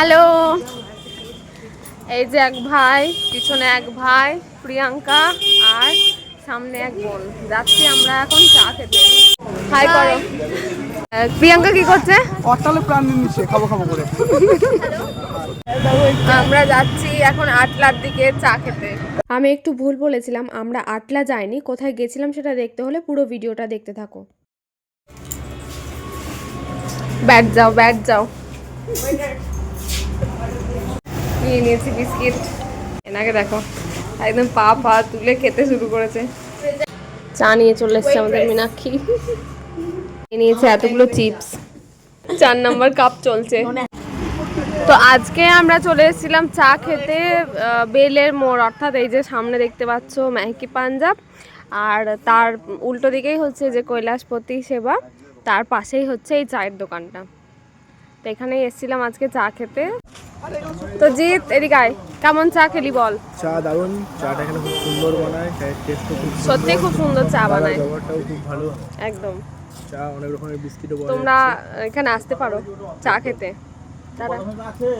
Hello. এই যে এক ভাই পিছনে এক ভাই প্রিয়াঙ্কা আর সামনে এক বোন। যাচ্ছি আমরা এখন চা খেতে। হাই করো। প্রিয়াঙ্কা কি করছে? অট্টালে প্রাণ নিচ্ছে খাব খাব করে। আমরা যাচ্ছি এখন আটলার দিকে চা খেতে। আমি একটু ভুল বলেছিলাম আমরা আটলা যাইনি কোথায় গেছিলাম সেটা দেখতে হলে পুরো ভিডিওটা দেখতে থাকো। ব্যাট যাও ব্যাট যাও। নিয়ে নিয়েছি বিস্কিট। এনাকে দেখো একদম পা পা তুলে খেতে শুরু করেছে। চা নিয়ে চলে এসছে আমাদের মীনাক্ষী। নিয়ে নিয়েছে এতগুলো চিপস। চার নম্বর কাপ চলছে। তো আজকে আমরা চলে এসেছিলাম চা খেতে বেলের মোড়। অর্থাৎ এই যে সামনে দেখতে পাচ্ছ মেহকি পাঞ্জাব। আর তার উল্টো দিকেই হচ্ছে যে কৈলাসপতি সেবা। তার পাশেই হচ্ছে এই চায়ের দোকানটা। তো এখানেই এসেছিলাম আজকে চা খেতে। তো জিৎ এদিকে আয়। কেমন চা খেলি বল? চা দারুণ চাটা এখানে খুব সুন্দর বানায় চায়ের টেস্টও খুব সত্যি খুব সুন্দর চা বানায়। খাবারটাও খুব ভালো। একদম। চা অনেক রকমের বিস্কিটও তোমরা এখানে আসতে পারো চা খেতে। যাচ্ছে।